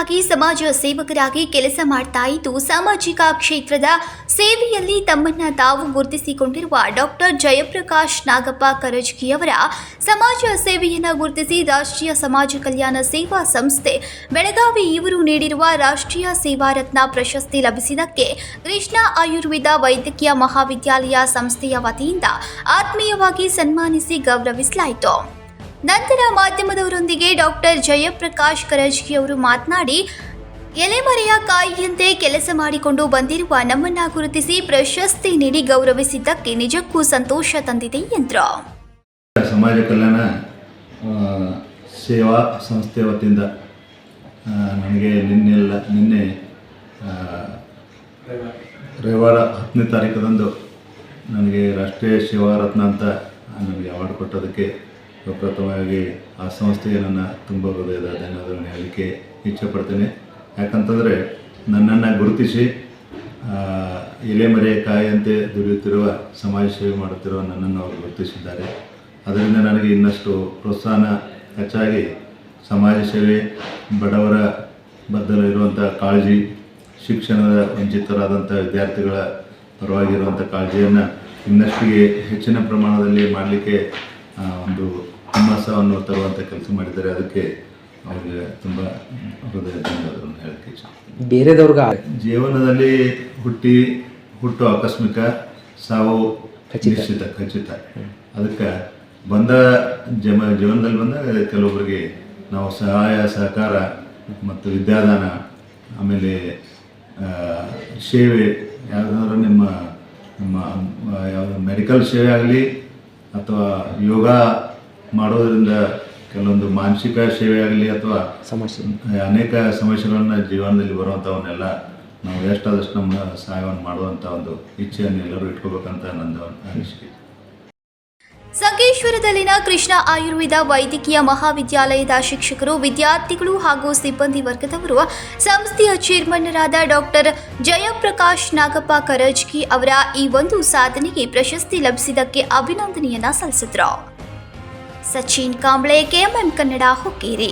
ಆಗಿ ಸಮಾಜ ಸೇವಕರಾಗಿ ಕೆಲಸ ಮಾಡ್ತಾ ಇದ್ದು, ಸಾಮಾಜಿಕ ಕ್ಷೇತ್ರದ ಸೇವೆಯಲ್ಲಿ ತಮ್ಮನ್ನ ತಾವು ಗುರುತಿಸಿಕೊಂಡಿರುವ ಡಾಕ್ಟರ್ ಜಯಪ್ರಕಾಶ್ ನಾಗಪ್ಪ ಕರಜ್ಗಿಯವರ ಸಮಾಜ ಸೇವೆಯನ್ನು ಗುರುತಿಸಿ ರಾಷ್ಟ್ರೀಯ ಸಮಾಜ ಕಲ್ಯಾಣ ಸೇವಾ ಸಂಸ್ಥೆ ಬೆಳಗಾವಿ ಇವರು ನೀಡಿರುವ ರಾಷ್ಟ್ರೀಯ ಸೇವಾ ರತ್ನ ಪ್ರಶಸ್ತಿ ಲಭಿಸಿದ್ದಕ್ಕೆ ಕೃಷ್ಣ ಆಯುರ್ವೇದ ವೈದ್ಯಕೀಯ ಮಹಾವಿದ್ಯಾಲಯ ಸಂಸ್ಥೆಯ ವತಿಯಿಂದ ಆತ್ಮೀಯವಾಗಿ ಸನ್ಮಾನಿಸಿ ಗೌರವಿಸಲಾಯಿತು. ನಂತರ ಮಾಧ್ಯಮದವರೊಂದಿಗೆ ಡಾಕ್ಟರ್ ಜಯಪ್ರಕಾಶ್ ಕರಜ್ಗಿ ಅವರು ಮಾತನಾಡಿ ಎಲೆಮರೆಯ ಕಾಯಿಯಂತೆ ಕೆಲಸ ಮಾಡಿಕೊಂಡು ಬಂದಿರುವ ನಮ್ಮನ್ನ ಗುರುತಿಸಿ ಪ್ರಶಸ್ತಿ ನೀಡಿ ಗೌರವಿಸಿದ್ದಕ್ಕೆ ನಿಜಕ್ಕೂ ಸಂತೋಷ ತಂದಿದೆ ಎಂದರು ಸಮಾಜ ಕಲ್ಯಾಣ ಸೇವಾ ಸಂಸ್ಥೆ ವತಿಯಿಂದ ನನಗೆ ನಿನ್ನೆಲ್ಲ ನಿನ್ನೆ ರವಿವಾರ ಹತ್ತನೇ ತಾರೀಕದಂದು ನನಗೆ ರಾಷ್ಟ್ರೀಯ ಸೇವಾ ರತ್ನ ಅಂತ ನನಗೆ ಅವಾರ್ಡ್ ಕೊಟ್ಟೋದಕ್ಕೆ ಪ್ರಪ್ರಥಮವಾಗಿ ಆ ಸಂಸ್ಥೆಗೆ ನನ್ನ ತುಂಬ ಹೃದಯದ ಧನ್ಯವಾದಗಳನ್ನು ಹೇಳಲಿಕ್ಕೆ ಇಚ್ಛೆಪಡ್ತೇನೆ. ಯಾಕಂತಂದರೆ ನನ್ನನ್ನು ಗುರುತಿಸಿ ಎಲೆ ಎಲೆಮರೆ ಕಾಯಿಯಂತೆ ದುಡಿಯುತ್ತಿರುವ ಸಮಾಜ ಸೇವೆ ಮಾಡುತ್ತಿರುವ ನನ್ನನ್ನು ಅವರು ಗುರುತಿಸಿದ್ದಾರೆ. ಅದರಿಂದ ನನಗೆ ಇನ್ನಷ್ಟು ಪ್ರೋತ್ಸಾಹನ ಹೆಚ್ಚಾಗಿ ಸಮಾಜ ಸೇವೆ, ಬಡವರ ಬದ್ದಲು ಇರುವಂಥ ಕಾಳಜಿ, ಶಿಕ್ಷಣದ ವಂಚಿತರಾದಂಥ ವಿದ್ಯಾರ್ಥಿಗಳ ಪರವಾಗಿರುವಂಥ ಕಾಳಜಿಯನ್ನು ಇನ್ನಷ್ಟಿಗೆ ಹೆಚ್ಚಿನ ಪ್ರಮಾಣದಲ್ಲಿ ಮಾಡಲಿಕ್ಕೆ ಒಂದು ಹುಮ್ಮಸ್ಸವನ್ನು ತರುವಂಥ ಕೆಲಸ ಮಾಡಿದ್ದಾರೆ. ಅದಕ್ಕೆ ಅವ್ರಿಗೆ ತುಂಬ ಹೃದಯ ಧನ್ಯವಾದಗಳನ್ನು ಹೇಳಕ್ಕೆ ಬೇರೆದವ್ರಿಗ ಜೀವನದಲ್ಲಿ ಹುಟ್ಟಿ ಹುಟ್ಟು ಆಕಸ್ಮಿಕ ಸಾವು ಖಚಿತ. ನಿಶ್ಚಿತ ಖಚಿತ. ಅದಕ್ಕೆ ಬಂದ ಜಮ ಜೀವನದಲ್ಲಿ ಬಂದಾಗ ಕೆಲವೊಬ್ಬರಿಗೆ ನಾವು ಸಹಾಯ ಸಹಕಾರ ಮತ್ತು ವಿದ್ಯಾದಾನ ಆಮೇಲೆ ಸೇವೆ ಯಾವುದಾದ್ರೂ ನಿಮ್ಮ ನಮ್ಮ ಯಾವುದು ಮೆಡಿಕಲ್ ಸೇವೆ ಆಗಲಿ ಅಥವಾ ಯೋಗ ಮಾಡೋದರಿಂದ ಕೆಲವೊಂದು ಮಾನಸಿಕ ಸೇವೆ ಆಗಲಿ ಅಥವಾ ಸಮಸ್ಯೆ. ಅನೇಕ ಸಮಸ್ಯೆಗಳನ್ನ ಜೀವನದಲ್ಲಿ ಬರುವಂತವನ್ನೆಲ್ಲ ನಾವು ಎಷ್ಟಾದಷ್ಟು ನಮ್ಮ ಸಹಾಯವನ್ನು ಮಾಡುವಂತ ಒಂದು ಇಚ್ಛೆಯನ್ನು ಎಲ್ಲರೂ ಇಟ್ಕೋಬೇಕಂತ ನಂದು ಅನಿಸಿಕೆ. ಸಂಕೇಶ್ವರದಲ್ಲಿನ ಕೃಷ್ಣ ಆಯುರ್ವೇದ ವೈದ್ಯಕೀಯ ಮಹಾವಿದ್ಯಾಲಯದ ಶಿಕ್ಷಕರು ವಿದ್ಯಾರ್ಥಿಗಳು ಹಾಗೂ ಸಿಬ್ಬಂದಿ ವರ್ಗದವರು ಸಂಸ್ಥೆಯ ಚೇರ್ಮನ್ನರಾದ ಡಾಕ್ಟರ್ ಜಯಪ್ರಕಾಶ್ ನಾಗಪ್ಪ ಕರಜ್ಕಿ ಅವರ ಈ ಒಂದು ಸಾಧನೆಗೆ ಪ್ರಶಸ್ತಿ ಲಭಿಸಿದ್ದಕ್ಕೆ ಅಭಿನಂದನೆಯನ್ನ ಸಲ್ಲಿಸಿದ್ರು. ಸಚಿನ್ ಕಾಂಬ್ಳೆ ಕೆಎಂಎಂ ಕನ್ನಡ ಹುಕ್ಕೇರಿ